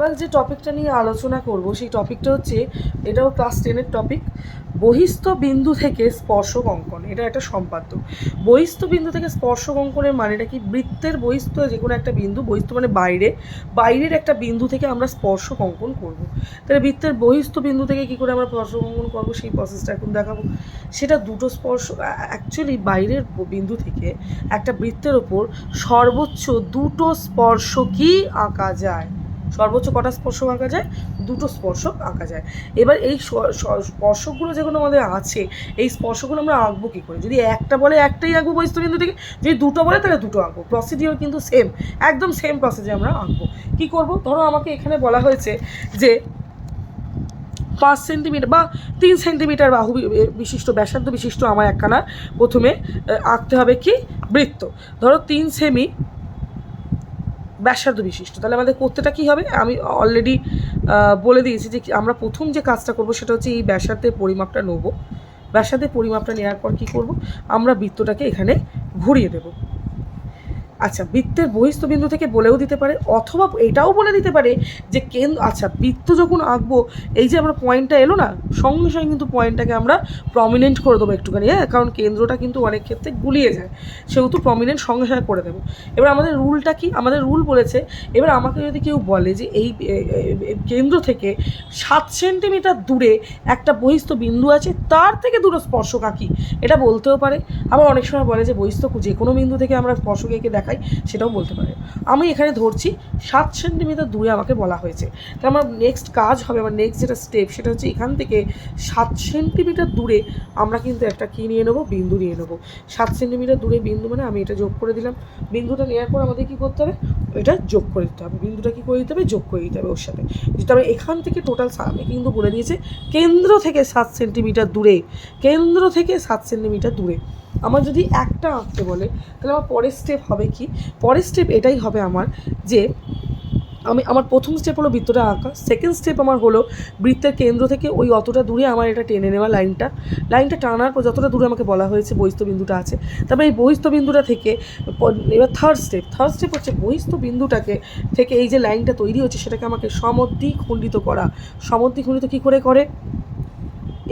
এবার যে টপিকটা নিয়ে আলোচনা করব, সেই টপিকটা হচ্ছে, এটাও ক্লাস টেনের টপিক, বহিস্থ বিন্দু থেকে স্পর্শক অঙ্কন এটা একটা সম্পাদ্য। বহিস্থ বিন্দু থেকে স্পর্শক অঙ্কনের মানেটা কি? বৃত্তের বহিস্থ যে কোনো একটা বিন্দু, বহিস্থ মানে বাইরে, বাইরের একটা বিন্দু থেকে আমরা স্পর্শক অঙ্কন করব। তাহলে বৃত্তের বহিস্থ বিন্দু থেকে কী করে আমরা স্পর্শক অঙ্কন করব? সেই প্রসেসটা এখন দেখাবো। সেটা দুটো স্পর্শ অ্যাকচুয়ালি বাইরের বিন্দু থেকে একটা বৃত্তের ওপর সর্বোচ্চ দুটো স্পর্শকই আঁকা যায়? সর্বোচ্চ কটা স্পর্শক আঁকা যায়? দুটো স্পর্শক আঁকা যায়। এবার এই স্পর্শকগুলো যেগুলো আমাদের আছে, এই স্পর্শগুলো আমরা আঁকবো কী করে? যদি একটা বলে একটাই আঁকবো বহিস্থবিন্দু থেকে, যদি দুটো বলে তাহলে দুটো আঁকবো। প্রসিডিওর কিন্তু সেম একদম সেম প্রসেসে আমরা আঁকবো। কী করব? ধরো আমাকে এখানে বলা হয়েছে যে পাঁচ সেন্টিমিটার বা তিন সেন্টিমিটার বাহু বিশিষ্ট, ব্যাসার্ধ বিশিষ্ট আমার একখানা প্রথমে আঁকতে হবে কি? বৃত্ত। ধরো তিন সেমি ব্যাসার্ধ বিশিষ্ট। তাহলে আমাদের করতেটা কী হবে? আমি অলরেডি বলে দিয়েছি যে আমরা প্রথম যে কাজটা করব সেটা হচ্ছে এই ব্যাসার্ধের পরিমাপটা নেব। ব্যাসার্ধের পরিমাপটা নেওয়ার পর কী করব? আমরা বৃত্তটাকে এখানে ঘুরিয়ে দেব। আচ্ছা বৃত্তের বহিস্থ বিন্দু থেকে বলেও দিতে পারে, অথবা এটাও বলে দিতে পারে যে কেন্দ্র আচ্ছা বৃত্ত যখন আঁকবো, এই যে আমরা পয়েন্টটা এলো না, সঙ্গে সঙ্গে কিন্তু পয়েন্টটাকে আমরা প্রমিনেন্ট করে দেবো একটুখানি হ্যাঁ? কারণ কেন্দ্রটা কিন্তু অনেক ক্ষেত্রে গুলিয়ে যায়, সেহেতু প্রমিনেন্ট সঙ্গে সঙ্গে করে দেবো। এবার আমাদের রুলটা কি? আমাদের রুল বলেছে, এবার আমাকে যদি কেউ বলে যে এই কেন্দ্র থেকে সাত সেন্টিমিটার দূরে একটা বহিস্থ বিন্দু আছে, তার থেকে দুটো স্পর্শক আঁকি, এটা বলতেও পারে। আবার অনেক সময় বলে যে বহিস্থ যে কোনো বিন্দু থেকে আমরা স্পর্শক এঁকে দেখাই, সেটাও বলতে পারে। আমি এখানে ধরছি, সাত সেন্টিমিটার দূরে আমাকে বলা হয়েছে। তো আমার নেক্সট কাজ হবে, আমার নেক্সট যেটা স্টেপ সেটা হচ্ছে এখান থেকে সাত সেন্টিমিটার দূরে আমরা কিন্তু একটা কী নিয়ে নেব? বিন্দু নিয়ে নেব। সাত সেন্টিমিটার দূরে বিন্দু মানে আমি এটা যোগ করে দিলাম। বিন্দুটা নেওয়ার পর আমাদের কী করতে হবে? এটা যোগ করে দিতে হবে। বিন্দুটা কী করে দিতে হবে? যোগ করে দিতে হবে ওর সাথে। যেটা আমি এখান থেকে টোটাল আমি কিন্তু বলে দিয়েছে, কেন্দ্র থেকে সাত সেন্টিমিটার দূরে, কেন্দ্র থেকে সাত সেন্টিমিটার দূরে। আমার যদি একটা আঁকতে বলে, তাহলে আমার পরের স্টেপ হবে কি? পরের স্টেপ এটাই হবে আমার যে আমি, আমার প্রথম স্টেপ হলো বৃত্তটা আঁকা। সেকেন্ড স্টেপ আমার হলো বৃত্তের কেন্দ্র থেকে ওই অতটা দূরে আমার এটা টেনে নেওয়া লাইনটা। লাইনটা টানার পর যতটা দূরে আমাকে বলা হয়েছে বহিস্থ বিন্দুটা আছে। তারপরে এই বহিস্থ বিন্দুটা থেকে এবার থার্ড স্টেপ থার্ড স্টেপ হচ্ছে বহিস্থ বিন্দুটাকে থেকে এই যে লাইনটা তৈরি হচ্ছে সেটাকে আমাকে সমদ্বিখণ্ডিত করা। সমদ্বিখণ্ডিত কী করে করে?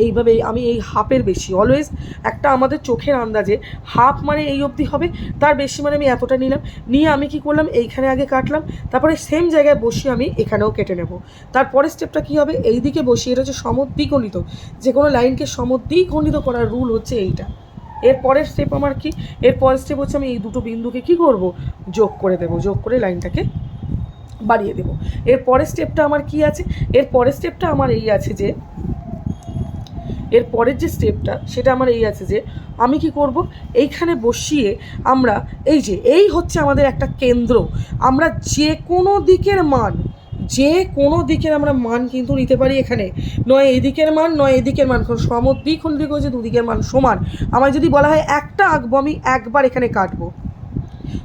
এইভাবে আমি এই হাফের বেশি। অলওয়েজ একটা আমাদের চোখের আন্দাজে হাফ মানে এই অবধি হবে, তার বেশি মানে আমি এতটা নিলাম। নিয়ে আমি কি করলাম? এইখানে আগে কাটলাম, তারপরে সেম জায়গায় বসিয়ে আমি এখানেও কেটে নেব। তারপরে স্টেপটা কি হবে? এই দিকে বসিয়ে, এটা হচ্ছে সমদ্বিগণিত যে কোনো লাইনকে সমদ্বিখণ্ডিত করার রুল হচ্ছে এইটা। এর পরের স্টেপ আমার কি? এর পরের স্টেপ হচ্ছে আমি এই দুটো বিন্দুকে কি করব? যোগ করে দেব, যোগ করে লাইনটাকে বাড়িয়ে দেব। এর পরের স্টেপটা আমার কি আছে? এর পরের স্টেপটা আমার এই আছে যে এর পরের যে স্টেপটা সেটা আমার এই আছে যে, আমি কি করব? এইখানে বসিয়ে আমরা, এই যে, এই হচ্ছে আমাদের একটা কেন্দ্র। আমরা যে কোনো দিকের মান যে কোনো দিকের আমরা মান কিন্তু নিতে পারি এখানে। নয় এদিকের মান, নয় এদিকের মান। সমদ্বিক দিক হচ্ছে দুদিকের মান সমান। আমার যদি বলা হয় একটা আঁকবো আমি একবার এখানে কাটবো।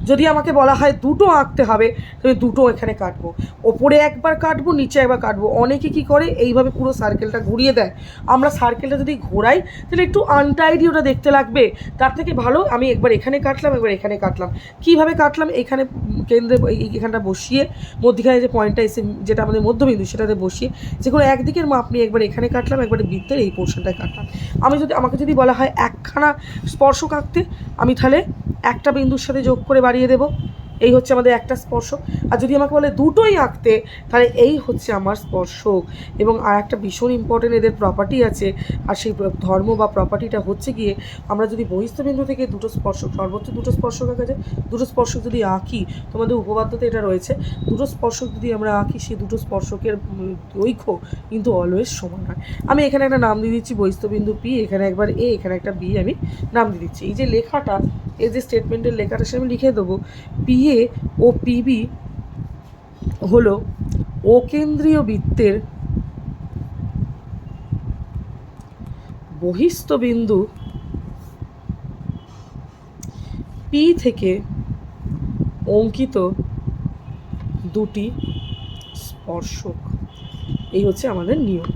যদি আমাকে বলা হয় দুটো আঁকতে হবে তবে দুটো এখানে কাটবো। ওপরে একবার কাটবো, নিচে একবার কাটবো। অনেকে কি করে, এইভাবে পুরো সার্কেলটা ঘুরিয়ে দেয়। আমরা সার্কেলটা যদি ঘোরাই, তাহলে একটু আনটাইডি ওটা দেখতে লাগবে। তার থেকে ভালো, আমি একবার এখানে কাটলাম, একবার এখানে কাটলাম। কীভাবে কাটলাম? এখানে কেন্দ্রে এখানটা বসিয়ে, মধ্যখানে যে পয়েন্টটা এসে, যেটা আমাদের মধ্যবিন্দু, সেটাতে বসিয়ে, যে কোনো একদিকের মাপ নিয়ে একবার এখানে কাটলাম, একবার বৃত্তের এই পোর্শনটায় কাটলাম। আমি যদি, আমাকে যদি বলা হয় একখানা স্পর্শক আঁকতে, আমি তাহলে একটা বিন্দুর সাথে যোগ করে বাড়িয়ে দেব। এই হচ্ছে আমাদের একটা স্পর্শক। আর যদি আমাকে বলে দুটোই আঁকতে, তাহলে এই হচ্ছে আমার স্পর্শক। এবং আর একটা ভীষণ ইম্পর্টেন্ট এদের প্রপার্টি আছে। আর সেই ধর্ম বা প্রপার্টিটা হচ্ছে গিয়ে, আমরা যদি বহিস্থ বিন্দু থেকে দুটো স্পর্শক, সর্বোচ্চ দুটো স্পর্শক আঁকা যায়। দুটো স্পর্শক যদি আঁকি, তোমাদের উপপাদ্যতে এটা রয়েছে, দুটো স্পর্শক যদি আমরা আঁকি, সেই দুটো স্পর্শকের দৈর্ঘ্য কিন্তু অলওয়েজ সমান হয়। আমি এখানে একটা নাম দিয়ে দিচ্ছি বহিস্থ বিন্দু পি এখানে একবার এ এখানে একটা বি আমি নাম দিয়ে দিচ্ছি। এই যে লেখাটা এই যে স্টেটমেন্টের লেখাটা সে আমি লিখে দেবো। পিএ ও পিবি হলো অকেন্দ্রীয় বৃত্তের বহিস্থ বিন্দু পি থেকে অঙ্কিত দুটি স্পর্শক। এই হচ্ছে আমাদের নিয়ম।